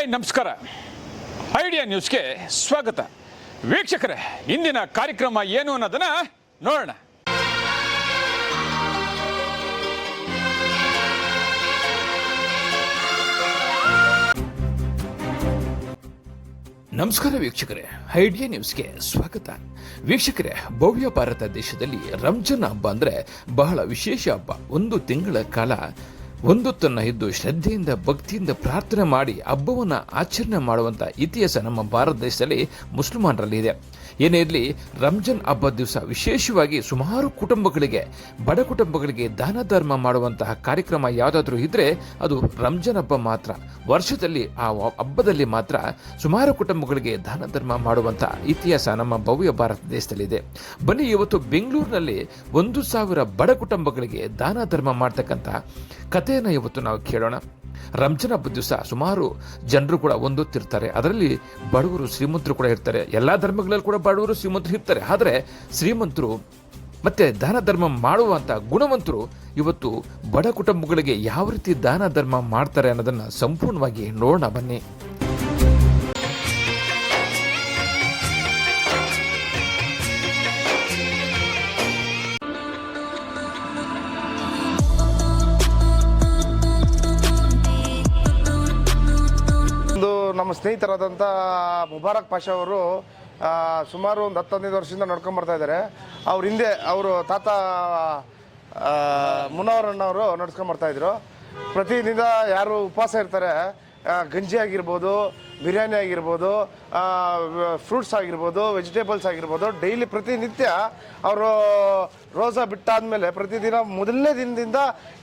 Hi, ನಮಸ್ಕಾರ. Idea ನ್ಯೂಸ್ಗೆ ಸ್ವಾಗತ. ವೀಕ್ಷಕರೇ, ಇಂದಿನ ಕಾರ್ಯಕ್ರಮ ಏನು ಅನ್ನೋದನ್ನ ನೋಡೋಣ. ನಮಸ್ಕಾರ ವೀಕ್ಷಕರೇ, ಐಡಿಯಾ ನ್ಯೂಸ್ಗೆ ಸ್ವಾಗತ. ವೀಕ್ಷಕರೇ, ಭವ್ಯ ಭಾರತ ದೇಶದಲ್ಲಿ ರಂಜಾನ್ ಹಬ್ಬ ಅಂದ್ರೆ ಬಹಳ ವಿಶೇಷ ಹಬ್ಬ. ಒಂದು ತಿಂಗಳ ಕಾಲ ಒಂದು ತನ್ನ ಇದ್ದು ಶ್ರದ್ಧೆಯಿಂದ, ಭಕ್ತಿಯಿಂದ ಪ್ರಾರ್ಥನೆ ಮಾಡಿ ಹಬ್ಬವನ್ನು ಆಚರಣೆ ಮಾಡುವಂಥ ಇತಿಹಾಸ ನಮ್ಮ ಭಾರತ ದೇಶದಲ್ಲಿ ಮುಸ್ಲಿಮಾನರಲ್ಲಿ ಇದೆ ಏನೇ ಇರಲಿ, ರಂಜಾನ್ ಹಬ್ಬ ದಿವಸ ವಿಶೇಷವಾಗಿ ಸುಮಾರು ಕುಟುಂಬಗಳಿಗೆ, ಬಡ ಕುಟುಂಬಗಳಿಗೆ ದಾನ ಧರ್ಮ ಮಾಡುವಂತಹ ಕಾರ್ಯಕ್ರಮ ಯಾವುದಾದ್ರೂ ಇದ್ದರೆ ಅದು ರಂಜಾನ್ ಹಬ್ಬ ಮಾತ್ರ. ವರ್ಷದಲ್ಲಿ, ಆ ಹಬ್ಬದಲ್ಲಿ ಮಾತ್ರ ಸುಮಾರು ಕುಟುಂಬಗಳಿಗೆ ದಾನ ಧರ್ಮ ಮಾಡುವಂಥ ಇತಿಹಾಸ ನಮ್ಮ ಭವ್ಯ ಭಾರತ ದೇಶದಲ್ಲಿದೆ. ಬನ್ನಿ, ಇವತ್ತು ಬೆಂಗಳೂರಿನಲ್ಲಿ ಒಂದು ಸಾವಿರ ಬಡ ಕುಟುಂಬಗಳಿಗೆ ದಾನ ಧರ್ಮ ಮಾಡ್ತಕ್ಕಂಥ ಕಥೆಯನ್ನು ಇವತ್ತು ನಾವು ಕೇಳೋಣ? ರಂಜಾನ್ ಹಬ್ಬದ ದಿವಸ ಸುಮಾರು ಜನರು ಕೂಡ ಒಂದೊತ್ತಿರ್ತಾರೆ ಅದರಲ್ಲಿ ಬಡವರು ಶ್ರೀಮಂತರು ಕೂಡ ಇರ್ತಾರೆ. ಎಲ್ಲ ಧರ್ಮಗಳಲ್ಲಿ ಕೂಡ ಬಡವರು ಶ್ರೀಮಂತರು ಇರ್ತಾರೆ. ಆದರೆ ಶ್ರೀಮಂತರು ಮತ್ತೆ ದಾನ ಧರ್ಮ ಮಾಡುವಂಥ ಗುಣವಂತರು ಇವತ್ತು ಬಡ ಕುಟುಂಬಗಳಿಗೆ ಯಾವ ರೀತಿ ದಾನ ಧರ್ಮ ಮಾಡ್ತಾರೆ ಅನ್ನೋದನ್ನ ಸಂಪೂರ್ಣವಾಗಿ ನೋಡೋಣ ಬನ್ನಿ. ಸ್ನೇಹಿತರಾದಂಥ ಮುಬಾರಕ್ ಪಾಷಾ ಅವರು ಸುಮಾರು ಒಂದು ಹತ್ತು ಹದಿನೈದು ವರ್ಷದಿಂದ ನಡ್ಕೊಂಡು ಬರ್ತಾ ಇದ್ದಾರೆ. ಅವ್ರ ಹಿಂದೆ ಅವರು ತಾತ ಮುನವರಣ್ಣವರು ನಡ್ಸ್ಕೊಂಡ್ ಬರ್ತಾ ಇದ್ರು. ಪ್ರತಿದಿನ ಯಾರು ಉಪವಾಸ ಇರ್ತಾರೆ ಗಂಜಿ ಆಗಿರ್ಬೋದು, ಬಿರಿಯಾನಿ ಆಗಿರ್ಬೋದು ಫ್ರೂಟ್ಸ್ ಆಗಿರ್ಬೋದು ವೆಜಿಟೇಬಲ್ಸ್ ಆಗಿರ್ಬೋದು ಡೈಲಿ ಪ್ರತಿನಿತ್ಯ ಅವರು ರೋಸಾ ಬಿಟ್ಟಾದ್ಮೇಲೆ ಪ್ರತಿದಿನ ಮೊದಲನೇ ದಿನದಿಂದ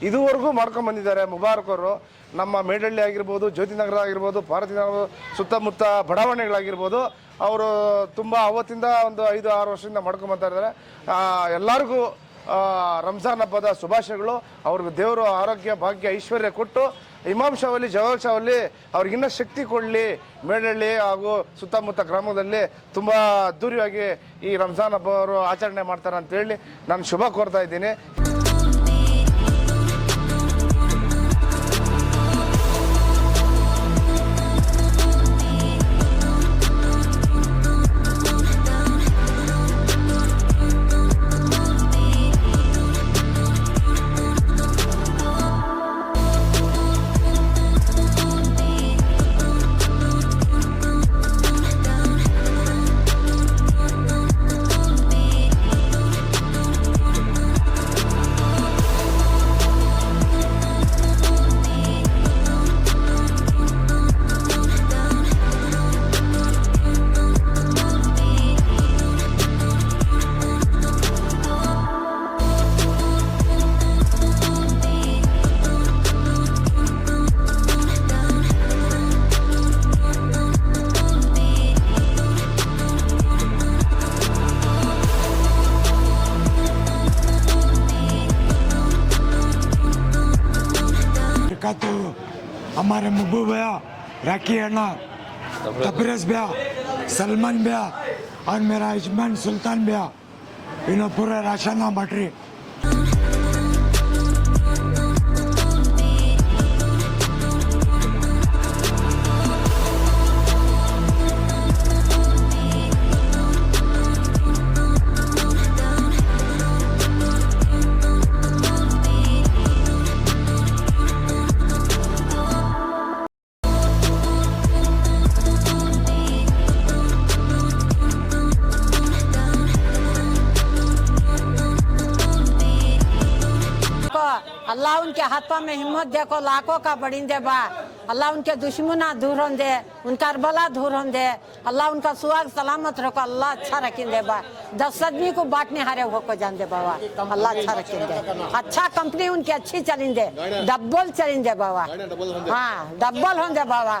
ಇದುವರೆಗೂ ಮಾಡ್ಕೊಂಡು ಬಂದಿದ್ದಾರೆ ಮುಬಾರಕ್ ಅವರು. ನಮ್ಮ ಮೇಡಳ್ಳಿ ಆಗಿರ್ಬೋದು ಜ್ಯೋತಿನಗರ ಆಗಿರ್ಬೋದು ಪಾರ್ವತಿನಗರ ಸುತ್ತಮುತ್ತ ಬಡಾವಣೆಗಳಾಗಿರ್ಬೋದು, ಅವರು ತುಂಬ ಅವತ್ತಿಂದ ಒಂದು ಐದು, ಆರು ವರ್ಷದಿಂದ ಮಾಡ್ಕೊಂಡು ಬರ್ತಾ ಇದ್ದಾರೆ. ಎಲ್ಲರಿಗೂ ರಂಜಾನ್ ಹಬ್ಬದ ಶುಭಾಶಯಗಳು. ಅವ್ರಿಗೆ ದೇವರು ಆರೋಗ್ಯ, ಭಾಗ್ಯ, ಐಶ್ವರ್ಯ ಕೊಟ್ಟು ಇಮಾಮ್ ಶಾವಲ್ಲಿ ಜವಾಲ್ ಶಾವಲ್ಲಿ ಅವ್ರಿಗಿನ್ನ ಶಕ್ತಿ ಕೊಡಲಿ. ಮೇಡಳ್ಳಿ ಹಾಗೂ ಸುತ್ತಮುತ್ತ ಗ್ರಾಮದಲ್ಲಿ ತುಂಬ ಅದ್ದೂರಿಯಾಗಿ ಈ ರಂಜಾನ್ ಹಬ್ಬ ಅವರು ಆಚರಣೆ ಮಾಡ್ತಾರೆ ಅಂತೇಳಿ ನಾನು ಶುಭ ಕೋರ್ತಾ ಇದ್ದೀನಿ. મારે મુબુ ભયા راکی انا تبرز بیا سلمان بیا اور میرا اجمان سلطان بیا انہوں پورے راشانہ بٹری اللہ ان کے ہاتھوں میں ہمت دے، کو لاکھوں کا بڑندے با۔ اللہ ان کے دشمنا دور ہوں دے ان کا اربلا دور ہوں دے اللہ ان کا سواگ سلامت رکھو، اللہ اچھا رکھیں دے با۔ دس آدمی کو بانٹنے ہارے ہو کو جان دے بابا اللہ اچھا رکھیں دے اچھا کمپنی ان کی اچھی چلیں دے ڈبل چلیں دے بابا ہاں ڈبل ہوں دے بابا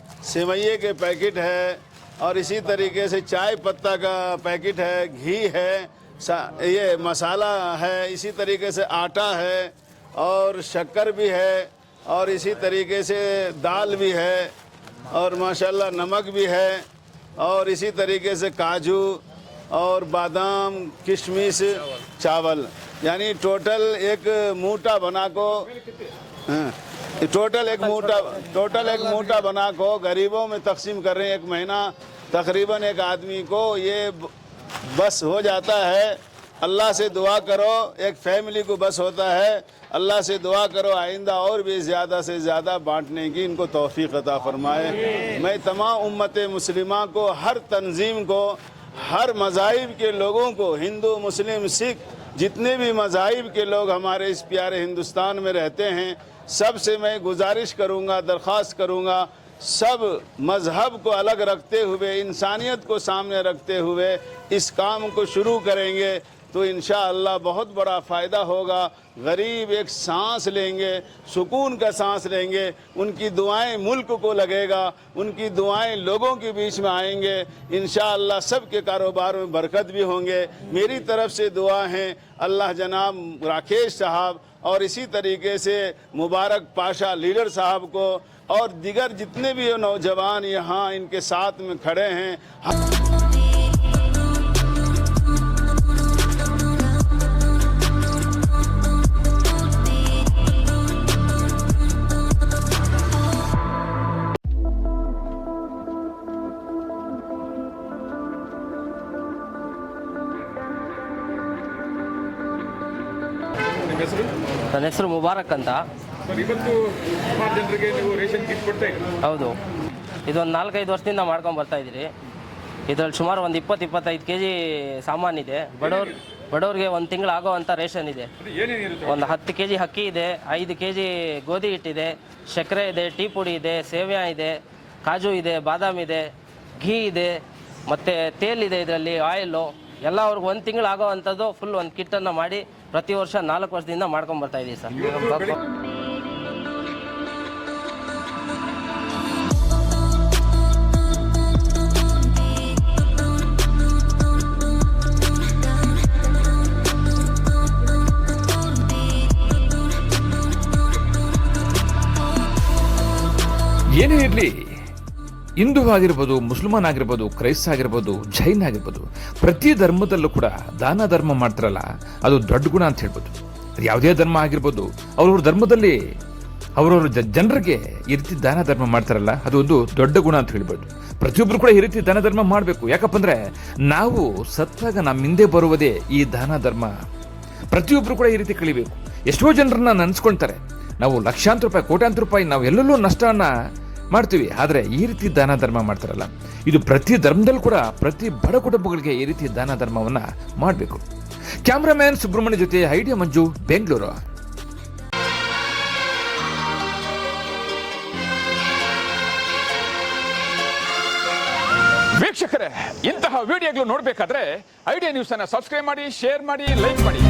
سیوئیے کے پیکٹ ہے اور اسی طریقے سے چائے پتہ کا پیکٹ ہے، گھی ہے یہ مسالہ ہے، اسی طریقے سے آٹا ہے اور شکر بھی ہے اور اسی طریقے سے دال بھی ہے اور ماشاءاللہ نمک بھی ہے اور اسی طریقے سے کاجو اور بادام، کشمش، چاول یعنی ٹوٹل ایک موٹا بنا کو ہاں۔ ٹوٹل ایک موٹا، ٹوٹل ایک موٹا بنا کو غریبوں میں تقسیم کر رہے ہیں ایک مہینہ، تقریباً ایک آدمی کو یہ بس ہو جاتا ہے۔ اللہ سے دعا کرو، ایک فیملی کو بس ہوتا ہے۔ اللہ سے دعا کرو، آئندہ اور بھی زیادہ سے زیادہ بانٹنے کی ان کو توفیق عطا فرمائے۔ میں تمام امت مسلمہ کو، ہر تنظیم کو، ہر مذاہب کے لوگوں کو، ہندو، مسلم، سکھ، جتنے بھی مذاہب کے لوگ ہمارے اس پیارے ہندوستان میں رہتے ہیں سب سے میں گزارش کروں گا، درخواست کروں گا، سب مذہب کو الگ رکھتے ہوئے، انسانیت کو سامنے رکھتے ہوئے اس کام کو شروع کریں گے۔ تو انشاءاللہ بہت بڑا فائدہ ہوگا۔ غریب ایک سانس لیں گے، سکون کا سانس لیں گے۔ ان کی دعائیں ملک کو لگے گا، ان کی دعائیں لوگوں کے بیچ میں آئیں گے۔ انشاءاللہ سب کے کاروبار میں برکت بھی ہوں گے۔ میری طرف سے دعا ہیں، اللہ جناب راکیش صاحب اور اسی طریقے سے مبارک پاشا لیڈر صاحب کو اور دیگر جتنے بھی نوجوان یہاں ان کے ساتھ میں کھڑے ہیں۔ ಹೆಸರು? ನನ್ನ ಹೆಸರು ಮುಬಾರಕ್ ಅಂತ. ಸರ್ ಇವತ್ತು ಸುಮಾರು ಜನರಿಗೆ ನೀವು ರೇಷನ್ ಕಿಟ್ ಕೊಡ್ತಾ ಇದ್ದೀರಿ? ಹೌದು. ಇದೊಂದು ನಾಲ್ಕೈದು ವರ್ಷದಿಂದ ಮಾಡ್ಕೊಂಡು ಬರ್ತಾ ಇದ್ದೀರಿ. ಇದರಲ್ಲಿ ಸುಮಾರು ಒಂದು ಇಪ್ಪತ್ತು ಇಪ್ಪತ್ತೈದು ಕೆ ಜಿ ಸಾಮಾನಿದೆ ಬಡವ್ರು ಬಡವ್ರಿಗೆ ಒಂದು ತಿಂಗಳು ಆಗೋ ಅಂಥ ರೇಷನ್ ಇದೆ. ಅದು ಏನೇನಿರುತ್ತೆ ಒಂದು ಹತ್ತು ಕೆ ಜಿ ಅಕ್ಕಿ ಇದೆ ಐದು ಕೆ ಜಿ ಗೋಧಿ ಹಿಟ್ಟಿದೆ ಸಕ್ಕರೆ ಇದೆ ಟೀ ಪುಡಿ ಇದೆ ಸೇವ್ಯಾ ಇದೆ ಕಾಜು ಇದೆ ಬಾದಾಮಿ ಇದೆ ಘೀ ಇದೆ ಮತ್ತು ತೇಲ್ ಇದೆ ಇದರಲ್ಲಿ ಆಯಿಲು. ಎಲ್ಲ ಅವ್ರಿಗೆ ಒಂದು ತಿಂಗಳು ಆಗೋ ಅಂಥದ್ದು ಫುಲ್ ಒಂದು ಕಿಟ್ಟನ್ನು ಮಾಡಿ ಪ್ರತಿ ವರ್ಷ ನಾಲ್ಕು ವರ್ಷದಿಂದ ಮಾಡ್ಕೊಂಡು ಬರ್ತಾ ಇದ್ದೀವಿ ಸರ್. ಏನೇ ಇರಲಿ ಹಿಂದೂ ಆಗಿರ್ಬೋದು ಮುಸ್ಲ್ಮಾನ್ ಆಗಿರ್ಬೋದು ಕ್ರೈಸ್ತ ಆಗಿರ್ಬೋದು ಜೈನ್ ಆಗಿರ್ಬೋದು ಪ್ರತಿ ಧರ್ಮದಲ್ಲೂ ಕೂಡ ದಾನ ಧರ್ಮ ಮಾಡ್ತಾರಲ್ಲ, ಅದು ದೊಡ್ಡ ಗುಣ ಅಂತ ಹೇಳ್ಬೋದು. ಅದು ಯಾವುದೇ ಧರ್ಮ ಆಗಿರ್ಬೋದು, ಅವ್ರವ್ರ ಧರ್ಮದಲ್ಲಿ ಅವ್ರವ್ರ ಜನರಿಗೆ ಈ ರೀತಿ ದಾನ ಧರ್ಮ ಮಾಡ್ತಾರಲ್ಲ, ಅದು ಒಂದು ದೊಡ್ಡ ಗುಣ ಅಂತ ಹೇಳ್ಬೋದು. ಪ್ರತಿಯೊಬ್ಬರು ಕೂಡ ಈ ರೀತಿ ದಾನ ಧರ್ಮ ಮಾಡಬೇಕು. ಯಾಕಪ್ಪಂದ್ರೆ ನಾವು ಸತ್ತಾಗ ನಮ್ಮ ಹಿಂದೆ ಬರುವುದೇ ಈ ದಾನ ಧರ್ಮ. ಪ್ರತಿಯೊಬ್ಬರು ಕೂಡ ಈ ರೀತಿ ಕಳಿಬೇಕು ಎಷ್ಟೋ ಜನರನ್ನ ನೆನೆಸ್ಕೊಳ್ತಾರೆ. ನಾವು ಲಕ್ಷಾಂತರ ರೂಪಾಯಿ, ಕೋಟ್ಯಾಂತರ ರೂಪಾಯಿ ನಾವು ಎಲ್ಲೆಲ್ಲೂ ನಷ್ಟವನ್ನ ಮಾಡ್ತೀವಿ. ಆದರೆ ಈ ರೀತಿ ದಾನ ಧರ್ಮ ಮಾಡ್ತಾರಲ್ಲ, ಇದು ಪ್ರತಿ ಧರ್ಮದಲ್ಲೂ ಕೂಡ ಪ್ರತಿ ಬಡ ಕುಟುಂಬಗಳಿಗೆ ಈ ರೀತಿ ದಾನ ಧರ್ಮವನ್ನು ಮಾಡಬೇಕು. ಕ್ಯಾಮ್ರಾಮ್ಯಾನ್ ಸುಬ್ರಹ್ಮಣ್ಯ ಜೊತೆ ಐಡಿಯಾ ಮಂಜು, ಬೆಂಗಳೂರು. ವೀಕ್ಷಕರೇ, ಇಂತಹ ವಿಡಿಯೋಗಳು ನೋಡಬೇಕಾದ್ರೆ ಐಡಿಯಾ ನ್ಯೂಸ್ ಅನ್ನ ಸಬ್ಸ್ಕ್ರೈಬ್ ಮಾಡಿ ಶೇರ್ ಮಾಡಿ ಲೈಕ್ ಮಾಡಿ.